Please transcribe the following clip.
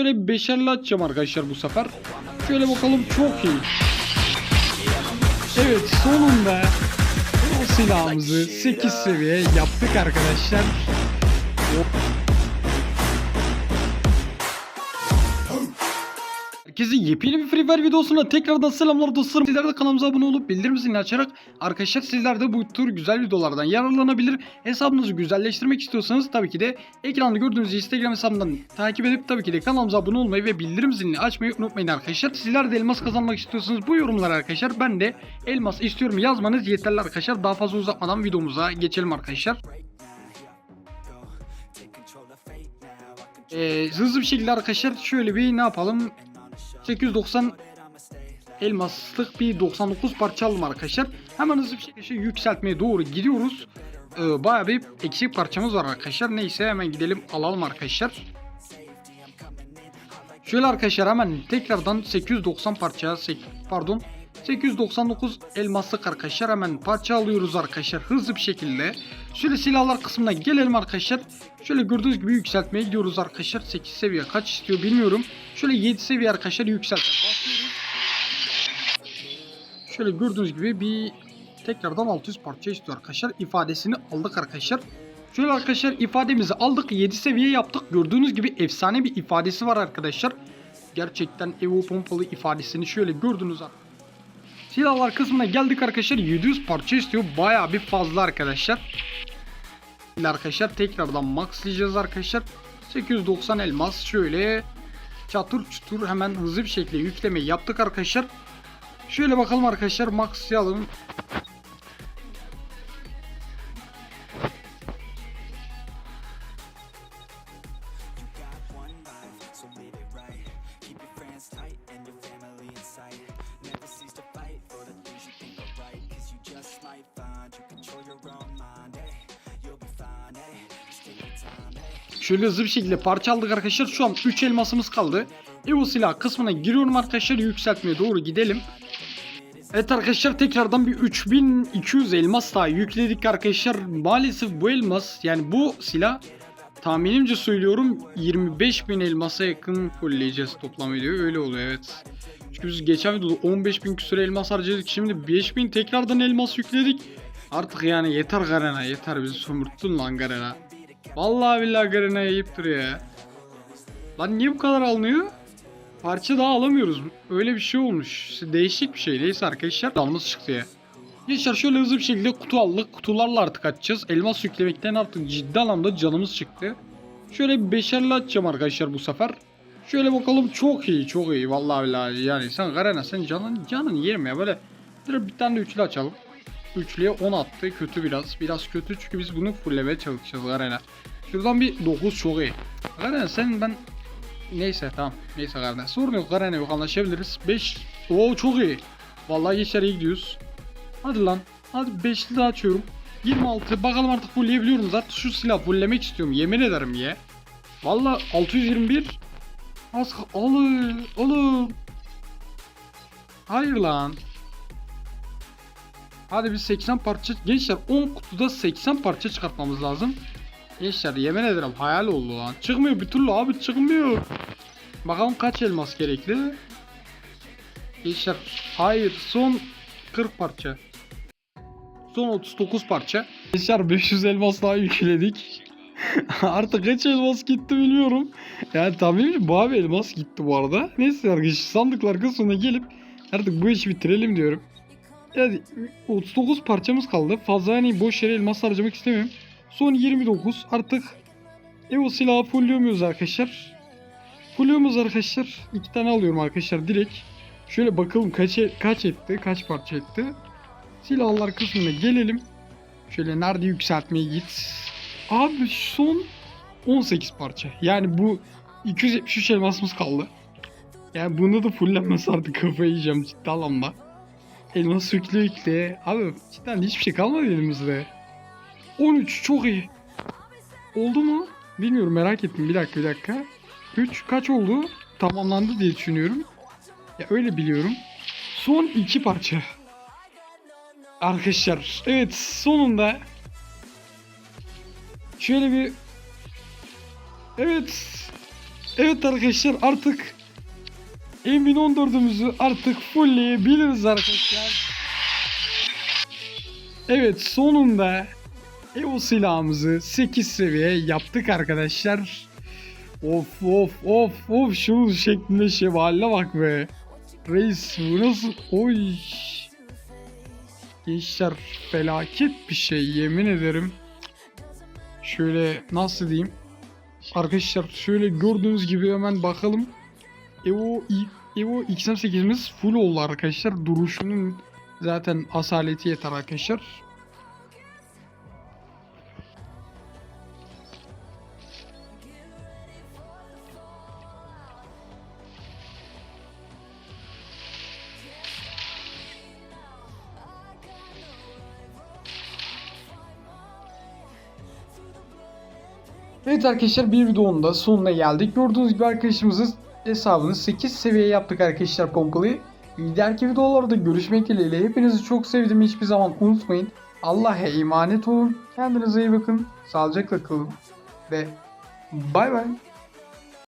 Şöyle bir beşerli açacağım arkadaşlar bu sefer. Şöyle bakalım çok iyi. Evet sonunda o silahımızı 8 seviye yaptık arkadaşlar. Herkese yepyeni bir Free Fire videosuna tekrardan selamlar dostlarım. Sizler de kanalımıza abone olup bildirim zilini açarak arkadaşlar sizler de bu tür güzel videolardan yararlanabilir. Hesabınızı güzelleştirmek istiyorsanız tabii ki de ekranda gördüğünüz Instagram hesabından takip edip tabii ki de kanalımıza abone olmayı ve bildirim zilini açmayı unutmayın arkadaşlar. Sizler de elmas kazanmak istiyorsanız bu yorumlar arkadaşlar ben de elmas istiyorum yazmanız yeterli arkadaşlar. Daha fazla uzatmadan videomuza geçelim arkadaşlar. Ee, hızlı bir şekilde arkadaşlar şöyle bir ne yapalım 890 elmaslık bir 99 parça aldım arkadaşlar. Hemen hızlı bir şekilde yükseltmeye doğru gidiyoruz. Ee, bayağı bir eksik parçamız var arkadaşlar. Neyse hemen gidelim alalım arkadaşlar. Şöyle arkadaşlar hemen tekrardan 890 parça pardon 899 elmaslık arkadaşlar hemen parça alıyoruz arkadaşlar hızlı bir şekilde. Şöyle silahlar kısmına gelelim arkadaşlar. Şöyle gördüğünüz gibi yükseltmeye gidiyoruz arkadaşlar. 8 seviye kaç istiyor bilmiyorum. Şöyle 7 seviye arkadaşlar yükselt. Şöyle gördüğünüz gibi bir tekrardan 600 parça istiyor arkadaşlar. İfadesini aldık arkadaşlar. Şöyle arkadaşlar ifademizi aldık 7 seviye yaptık. Gördüğünüz gibi efsane bir ifadesi var arkadaşlar. Gerçekten Evo pompalı ifadesini şöyle gördünüz arkadaşlar. Silahlar kısmına geldik arkadaşlar. 700 parça istiyor. Bayağı bir fazla arkadaşlar. Şimdi arkadaşlar tekrardan maxlayacağız arkadaşlar. 890 elmas şöyle çatır çutur hemen hızlı bir şekilde yüklemeyi yaptık arkadaşlar. Şöyle bakalım arkadaşlar maxlayalım. Şöyle hızlı bir şekilde parça aldık arkadaşlar. Şu an 3 elmasımız kaldı. Evo silah kısmına giriyorum arkadaşlar. Yükseltmeye doğru gidelim. Evet arkadaşlar tekrardan bir 3200 elmas daha yükledik arkadaşlar. Maalesef bu elmas yani bu silah tahminimce söylüyorum 25.000 elmasa yakın fullleyeceğiz toplam ediyor. Öyle oluyor evet. Çünkü biz geçen videoda 15.000 küsur elmas harcadık. Şimdi 5.000 tekrardan elmas yükledik. Artık yani yeter Garena yeter bizi sömürttün lan Garena. Vallahi billahi Garena ayıptır ya. Lan niye bu kadar alınıyor? Parça daha alamıyoruz. Öyle bir şey olmuş. Değişik bir şey. Neyse arkadaşlar alması çıktı ya. Gençler şöyle hızlı bir şekilde kutu aldık. Kutularla artık açacağız. Elmas yüklemekten artık ciddi anlamda canımız çıktı. Şöyle bir beşerli açacağım arkadaşlar bu sefer. Şöyle bakalım çok iyi çok iyi. Vallahi billahi yani sen Garena sen canın canın yerim ya böyle. Bir tane de üçlü açalım. Üçlüye 10 attı. Kötü biraz. Biraz kötü çünkü biz bunu fulllemeye çalışacağız Garena. Şuradan bir 9 çok iyi. Garena sen ben Neyse tamam. Neyse Garena. Sorun yok Garena yok anlaşabiliriz. 5. Oo çok iyi. Vallahi geçer iyi gidiyoruz. Hadi lan. Hadi 5'li daha açıyorum. 26. Bakalım artık fullleyebiliyorum. Zaten şu silah fulllemek istiyorum. Yemin ederim ya. Vallahi 621. Az alın. Alın. Hayır lan. Hadi bir 80 parça. Gençler 10 kutuda 80 parça çıkartmamız lazım. Gençler yemin ederim hayal oldu lan. Çıkmıyor bir türlü abi çıkmıyor. Bakalım kaç elmas gerekli. Gençler hayır son 40 parça. Son 39 parça. Gençler 500 elmas daha yükledik. Artık kaç elmas gitti bilmiyorum. Yani tahminim bu abi elmas gitti bu arada. Neyse arkadaşlar sandıklar kısmına gelip artık bu işi bitirelim diyorum. Yani 39 parçamız kaldı. Fazla hani boş yere elmas harcamak istemiyorum. Son 29 artık Evo silahı fullüyormuyuz arkadaşlar. Fullüyoruz arkadaşlar. İki tane alıyorum arkadaşlar direkt. Şöyle bakalım kaç, e- kaç etti, kaç parça etti. Silahlar kısmına gelelim. Şöyle nerede yükseltmeye git. Abi son 18 parça. Yani bu 273 elmasımız kaldı. Yani bunu da fullenmesi artık kafayı yiyeceğim ciddi anlamda. Elmas yükle yükle. Abi cidden hiçbir şey kalmadı elimizde. 13 çok iyi. Oldu mu? Bilmiyorum merak ettim. Bir dakika bir dakika. 3 kaç oldu? Tamamlandı diye düşünüyorum. Ya öyle biliyorum. Son iki parça. Arkadaşlar evet sonunda şöyle bir evet Evet arkadaşlar artık M1014'ümüzü artık fullleyebiliriz arkadaşlar. Evet sonunda Evo silahımızı 8 seviye yaptık arkadaşlar. Of of of of şu şeklinde şevalle bak be. Reis bu nasıl? Oy. Gençler felaket bir şey yemin ederim. Şöyle nasıl diyeyim? Arkadaşlar şöyle gördüğünüz gibi hemen bakalım. Evo, Evo XM8'imiz full oldu arkadaşlar. Duruşunun zaten asaleti yeter arkadaşlar. Evet arkadaşlar bir videonun da sonuna geldik. Gördüğünüz gibi arkadaşımızın hesabını 8 seviye yaptık arkadaşlar pompalı. İleriki videolarda görüşmek dileğiyle. Hepinizi çok sevdim. Hiçbir zaman unutmayın. Allah'a emanet olun. Kendinize iyi bakın. Sağlıcakla kalın. Ve bay bay.